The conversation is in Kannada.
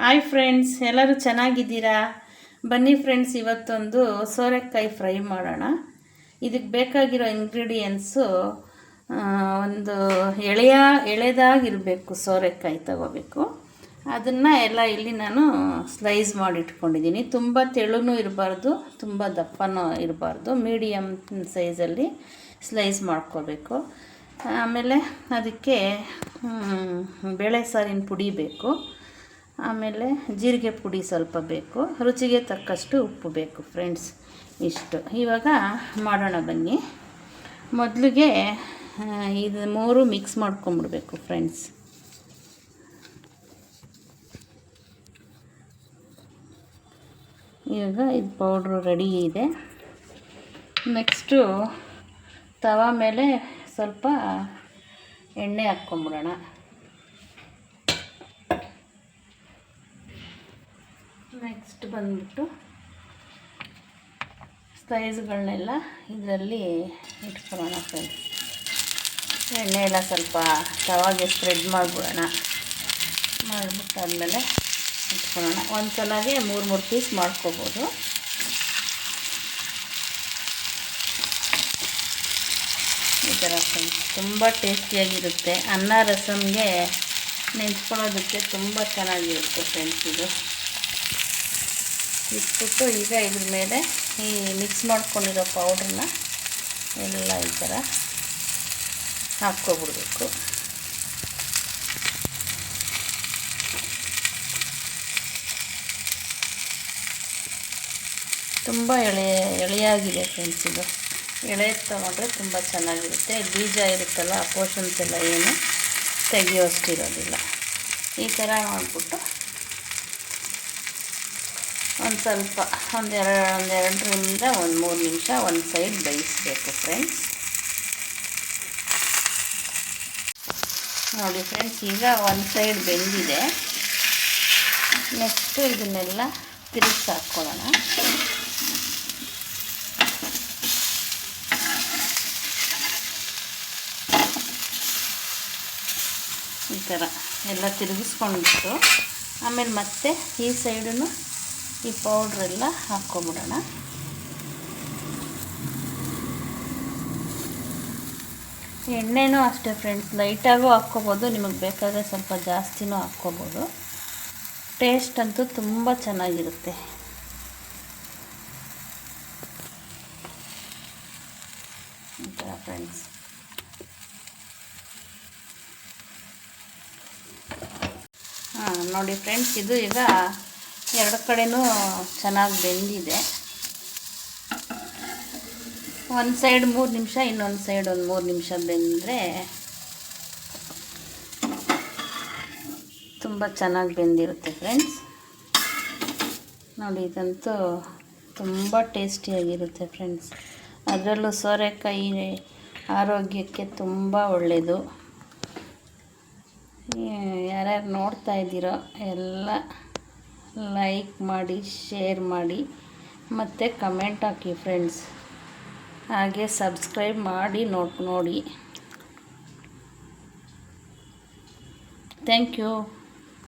ಹಾಯ್ ಫ್ರೆಂಡ್ಸ್ ಎಲ್ಲರೂ ಚೆನ್ನಾಗಿದ್ದೀರಾ? ಬನ್ನಿ ಫ್ರೆಂಡ್ಸ್ ಇವತ್ತೊಂದು ಸೋರೆಕಾಯಿ ಫ್ರೈ ಮಾಡೋಣ. ಇದಕ್ಕೆ ಬೇಕಾಗಿರೋ ಇಂಗ್ರೀಡಿಯೆಂಟ್ಸು ಒಂದು ಎಳೆಯ, ಎಳೆದಾಗಿರಬೇಕು ಸೋರೆಕಾಯಿ ತಗೋಬೇಕು. ಅದನ್ನು ಎಲ್ಲ ಇಲ್ಲಿ ನಾನು ಸ್ಲೈಸ್ ಮಾಡಿ ಇಟ್ಕೊಂಡಿದ್ದೀನಿ ತುಂಬ ತೆಳುನೂ ಇರಬಾರ್ದು, ತುಂಬ ದಪ್ಪನೂ ಇರಬಾರ್ದು. ಮೀಡಿಯಮ್ ಸೈಜಲ್ಲಿ ಸ್ಲೈಸ್ ಮಾಡ್ಕೋಬೇಕು. ಆಮೇಲೆ ಅದಕ್ಕೆ ಬೇಳೆ ಸಾರಿನ ಪುಡಿ ಬೇಕು. ಆಮೇಲೆ ಜೀರಿಗೆ ಪುಡಿ ಸ್ವಲ್ಪ ಬೇಕು. ರುಚಿಗೆ ತಕ್ಕಷ್ಟು ಉಪ್ಪು ಬೇಕು ಫ್ರೆಂಡ್ಸ್. ಇಷ್ಟು. ಇವಾಗ ಮಾಡೋಣ ಬನ್ನಿ. ಮೊದಲಿಗೆ ಇದು ಮೂರು ಮಿಕ್ಸ್ ಮಾಡ್ಕೊಂಬಿಡ್ಬೇಕು ಫ್ರೆಂಡ್ಸ್. ಇವಾಗ ಇದು ಪೌಡ್ರು ರೆಡಿ ಇದೆ. ನೆಕ್ಸ್ಟು ತವಾ ಮೇಲೆ ಸ್ವಲ್ಪ ಎಣ್ಣೆ ಹಾಕ್ಕೊಂಬಿಡೋಣ. ನೆಕ್ಸ್ಟ್ ಬಂದ್ಬಿಟ್ಟು ಸೈಜ್ಗಳನ್ನೆಲ್ಲ ಇದರಲ್ಲಿ ಇಟ್ಕೊಳ್ಳೋಣ ಫ್ರೆಂಡ್ಸ್ ಎಣ್ಣೆ ಎಲ್ಲ ಸ್ವಲ್ಪ ತವಾಗೆ ಸ್ಪ್ರೆಡ್ ಮಾಡಿಬಿಡೋಣ. ಮಾಡಿಬಿಟ್ಟಾದ್ಮೇಲೆ ಇಟ್ಕೊಳ್ಳೋಣ. ಒಂದು ಸಲಗೆ ಮೂರು ಮೂರು ಪೀಸ್ ಮಾಡ್ಕೋಬೋದು. ಈ ಥರ ಫ್ರೆಂಡ್ಸ್ ತುಂಬ ಟೇಸ್ಟಿಯಾಗಿರುತ್ತೆ ಅನ್ನ ರಸಮ್ಗೆ ನೆಂಚ್ಕೊಳ್ಳೋದಕ್ಕೆ ತುಂಬ ಚೆನ್ನಾಗಿರುತ್ತೆ ಫ್ರೆಂಡ್ಸ್ ಇದು. ಇಟ್ಬಿಟ್ಟು ಈಗ ಇದ್ರ ಮೇಲೆ ಈ ಮಿಕ್ಸ್ ಮಾಡ್ಕೊಂಡಿರೋ ಪೌಡ್ರನ್ನ ಎಲ್ಲ ಈ ಥರ ಹಾಕ್ಕೊಬಿಡ್ಬೇಕು. ತುಂಬ ಎಳೆ, ಎಳೆಯಾಗಿದೆ ಫ್ರೆಂಡ್ಸ್ ಇದು. ಎಳೆ ತೊಗೊಂಡ್ರೆ ತುಂಬ ಚೆನ್ನಾಗಿರುತ್ತೆ. ಬೀಜ ಇರುತ್ತಲ್ಲ, ಆ ಪೋಷನ್ಸ್ ಎಲ್ಲ ಏನು ತೆಗಿಯೋಷ್ಟಿರೋದಿಲ್ಲ. ಈ ಥರ ಮಾಡಿಬಿಟ್ಟು ಒಂದು ಸ್ವಲ್ಪ ಒಂದೆರಡು ಒಂದೆರಡರಿಂದ ಒಂದು ಮೂರು ನಿಮಿಷ ಒಂದು ಸೈಡ್ ಬೇಯಿಸಬೇಕು ಫ್ರೆಂಡ್ಸ್. ನೋಡಿ ಫ್ರೆಂಡ್ಸ್, ಈಗ ಒಂದು ಸೈಡ್ ಬೆಂದಿದೆ. ನೆಕ್ಸ್ಟು ಇದನ್ನೆಲ್ಲ ತಿರುಗಿಸಿ ಹಾಕ್ಕೊಳ್ಳೋಣ. ಈ ಥರ ಎಲ್ಲ ತಿರುಗಿಸ್ಕೊಂಡ್ಬಿಟ್ಟು ಆಮೇಲೆ ಮತ್ತೆ ಈ ಸೈಡನ್ನು ಈ ಪೌಡ್ರೆಲ್ಲ ಹಾಕ್ಕೊಂಬಿಡೋಣ. ಎಣ್ಣೆನೂ ಅಷ್ಟೇ ಫ್ರೆಂಡ್ಸ್ ಲೈಟಾಗೂ ಹಾಕ್ಕೊಬೋದು, ನಿಮಗೆ ಬೇಕಾದರೆ ಸ್ವಲ್ಪ ಜಾಸ್ತಿನೂ ಹಾಕ್ಕೊಬೋದು. ಟೇಸ್ಟ್ ಅಂತೂ ತುಂಬ ಚೆನ್ನಾಗಿರುತ್ತೆ. ಫ್ರೆಂಡ್ಸ್ ಹಾಂ, ನೋಡಿ ಫ್ರೆಂಡ್ಸ್ ಇದು ಈಗ ಎರಡು ಕಡೆನೂ ಚೆನ್ನಾಗಿ ಬೆಂದಿದೆ. ಒಂದು ಸೈಡ್ ಮೂರು ನಿಮಿಷ, ಇನ್ನೊಂದು ಸೈಡ್ ಒಂದು ಮೂರು ನಿಮಿಷ ಬೆಂದರೆ ತುಂಬ ಚೆನ್ನಾಗಿ ಬೆಂದಿರುತ್ತೆ ಫ್ರೆಂಡ್ಸ್ ನೋಡಿ, ಇದಂತೂ ತುಂಬ ಟೇಸ್ಟಿಯಾಗಿರುತ್ತೆ ಫ್ರೆಂಡ್ಸ್ ಅದರಲ್ಲೂ ಸೋರೆಕಾಯಿ ಆರೋಗ್ಯಕ್ಕೆ ತುಂಬ ಒಳ್ಳೆಯದು ಯಾರ್ಯಾರು ನೋಡ್ತಾ ಇದ್ದೀರೋ ಎಲ್ಲ ಲೈಕ್ ಮಾಡಿ ಶೇರ್ ಮಾಡಿ ಮತ್ತು ಕಮೆಂಟ್ ಹಾಕಿ ಫ್ರೆಂಡ್ಸ್ ಹಾಗೆ ಸಬ್ಸ್ಕ್ರೈಬ್ ಮಾಡಿ ನೋಡ್. Thank you